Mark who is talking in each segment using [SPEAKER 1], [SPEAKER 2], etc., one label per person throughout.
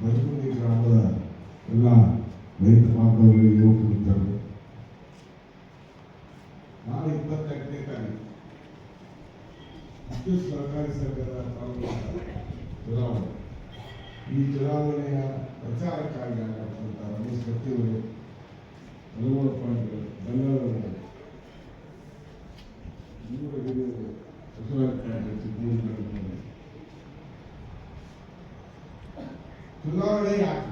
[SPEAKER 1] ಬಜಗುಂಡಿ ಗ್ರಾಮದ ಎಲ್ಲ ರೈತ ಬಾಂಧವರು ಯುವಕರು ಇದ್ದಾರೆ ನಾನು ಇಪ್ಪತ್ತೆಂಟನೇ ತಾರೀಕು. ಸರ್ಕಾರಿ ಸಂಘದ ಚುನಾವಣೆ. ಈ ಚುನಾವಣೆಯ ಪ್ರಚಾರಕ್ಕಾಗಿ ಆಗತಕ್ಕಂಥ ರಮೇಶ್ ಕತ್ತಿವರು ಹಲವಾರು ಚುನಾವಣೆ ಅಲ್ಲ.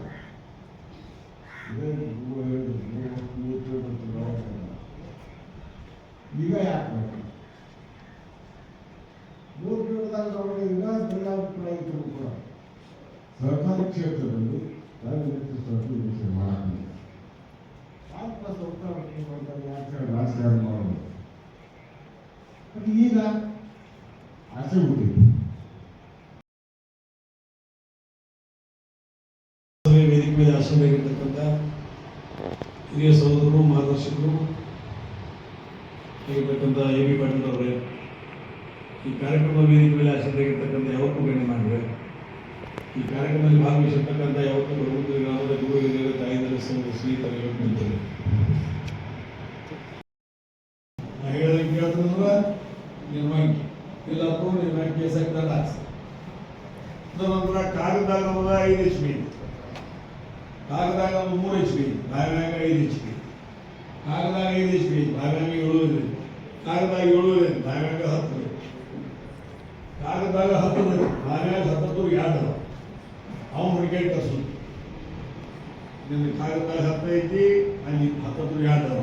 [SPEAKER 1] ಈಗ ಯಾಕೆ? ಮೂರು ತಿಂಗಳದಾಗ ಚುನಾವಣೆ ಇಲ್ಲ ಭಿನ್ನಾಭಿಪ್ರಾಯಿಗಳು ಕೂಡ ಸರ್ಕಾರಿ ಕ್ಷೇತ್ರದಲ್ಲಿ ರಾಜನೀತಿ ಸನ್ನಿವೇಶ ಮಾಡಲಿಲ್ಲ ಮಾತ್ರ ಸರ್ಕಾರ ರಾಜಕಾರಣ ಅದು ಈಗ ಆಸೆ ಹುಟ್ಟಿದೆ
[SPEAKER 2] ಆಸೀನರಾಗಿರ್ತಕ್ಕಂಥ ಹಿರಿಯ ಸಹೋದರರು, ಮಾರ್ಗದರ್ಶಕರು ಆಗಿರ್ತಕ್ಕಂಥ ಎ ಬಿ ಪಾಟೀಲ್ ಅವರೇ, ಈ ಕಾರ್ಯಕ್ರಮ ವೇದಿಕೆ ಮೇಲೆ ಆಸೀನರಾಗಿರ್ತಕ್ಕಂಥ ಯಾವತ್ತೂ ಗಣ್ಯ ಮಾಡಿವೆ ಈ ಕಾರ್ಯಕ್ರಮದಲ್ಲಿ ಭಾಗವಹಿಸಿರ್ತಕ್ಕಂಥ ಯಾವತ್ತೂ ಪ್ರಮುಖ ಗ್ರಾಮದ ಗುರು, ಹಿರಿಯರ ತಾಯಿದರ ಸ್ನೇಹಿತರು ನಿಂತರು ನಾ ಹೇಳಿದಂಗೆ ಕೇಳ್ತಂದ್ರೆ ನಿರ್ವಾಂಗಿ ಇಲ್ಲಪ್ಪ ಹಾಕ್ತಾರೆ ಹಾಕ್ಸಿ ನಂತರ ಕಾಗದಾಗ ಐದು ಎಚ್ ಕಾಗದಾಗ ಮೂರು ಎಚ್ ಪಿ ಬಾವ್ಯಾಗ ಐದು ಎಚ್ ಪಿ ಕಾಗದಾಗ ಐದು ಎಚ್ ಪಿ ಬಾವ್ಯಾಗ ಏಳು ಇದೆ ಕಾಗದಾಗ ಏಳು ಇದೆ ಬಾವ್ಯಾಗ ಹತ್ತು ಕಾಗದಾಗ ಹತ್ತು ಇದೆ ಬಾವ್ಯಾಗ ಹತ್ತತ್ತು ಯಾರು ಅವನು ಹುಡುಗಿ ಕರ್ಸು ನಿನ್ನ ಕಾಗದಾಗ ಐತಿ, ಅಲ್ಲಿ ಹತ್ತತ್ತು ಯಾರು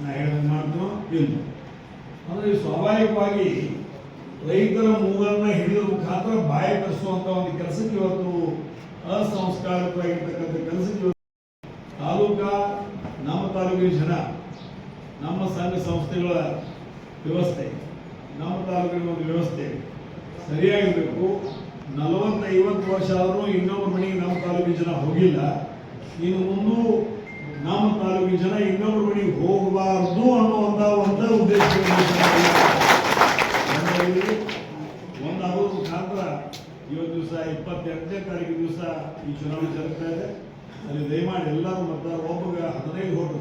[SPEAKER 2] ನಾ ಹೇಳಿದ ಮಾಡ್ತು ಇಲ್ಲ. ಅಂದರೆ ಸ್ವಾಭಾವಿಕವಾಗಿ ರೈತರ ಮೂಗನ್ನ ಹಿಡಿದ ಮುಖಾಂತರ ಬಾಯಿ ಕರೆಸುವಂಥ ಒಂದು ಕೆಲಸಕ್ಕೆ ಇವತ್ತು ಅಸಂಸ್ಕಾರಕವಾಗಿರ್ತಕ್ಕಂಥ ಕೆಲಸಕ್ಕೆ ತಾಲೂಕಾ, ನಮ್ಮ ತಾಲೂಕಿನ ಜನ, ನಮ್ಮ ಸಂಘ ಸಂಸ್ಥೆಗಳ ವ್ಯವಸ್ಥೆ, ನಮ್ಮ ತಾಲೂಕಿನ ಒಂದು ವ್ಯವಸ್ಥೆ ಸರಿಯಾಗಿರಬೇಕು. ನಲವತ್ತು ಐವತ್ತು ವರ್ಷ ಆದರೂ ಇನ್ನೊಬ್ಬರ ಮನೆಗೆ ನಮ್ಮ ತಾಲೂಕಿನ ಜನ ಹೋಗಿಲ್ಲ. ಇನ್ನು ಮುಂದೆ ನಮ್ಮ ತಾಲೂಕಿನ ಜನ ಇನ್ನೊಬ್ಬರ ಮನೆಗೆ ಹೋಗಬಾರ್ದು ಅನ್ನುವಂಥ ಒಂದು ಉದ್ದೇಶ ಒಂದು ಮುಖಾಂತರ ಇವತ್ತು ದಿವಸ ಇಪ್ಪತ್ತೆಂಟನೇ ತಾರೀಕು ದಿವಸ ಈ ಚುನಾವಣೆ ಜರುಗ್ತಾ ಇದೆ. ಅಲ್ಲಿ ದಯಮಾಡಿ ಎಲ್ಲರೂ ಮತ ಒಬ್ಬಗೆ ಹದಿನೈದು ಓಟ್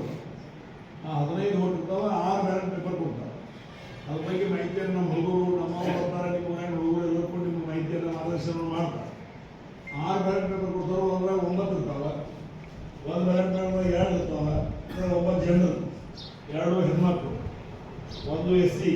[SPEAKER 2] ಆ ಹದಿನೈದು ಓಟ್ ಆರು ಬ್ಯಾಲೆಟ್ ಪೇಪರ್ ಕೊಡ್ತಾರೆ. ಅದ್ರ ಬಗ್ಗೆ ಮಾಹಿತಿಯನ್ನು ನಮ್ಮ ಹುಡುಗರು, ನಮ್ಮ ಬರ್ತಾರೆ ನಿಮ್ಮ ಹುಡುಗರು ಎಲ್ಲ ನಿಮ್ಮ ಮಾಹಿತಿಯನ್ನು ಮಾರ್ಗದರ್ಶನ ಮಾಡ್ತಾರೆ. ಆರು ಬ್ಯಾಲೆಟ್ ಪೇಪರ್ ಕೊಡ್ತಾರೆ ಒಂದ್ರಾಗ ಒಂಬತ್ತು ಇರ್ತಾವೆ. ಒಂದು ಬ್ಯಾಲೆಟ್ ಪೇಪರ್ ಎರಡು ಇರ್ತಾವ. ಒಂಬತ್ತು ಜನರು ಎರಡು ಹೆಣ್ಮಕ್ಳು, ಒಂದು ಎಸ್ ಸಿ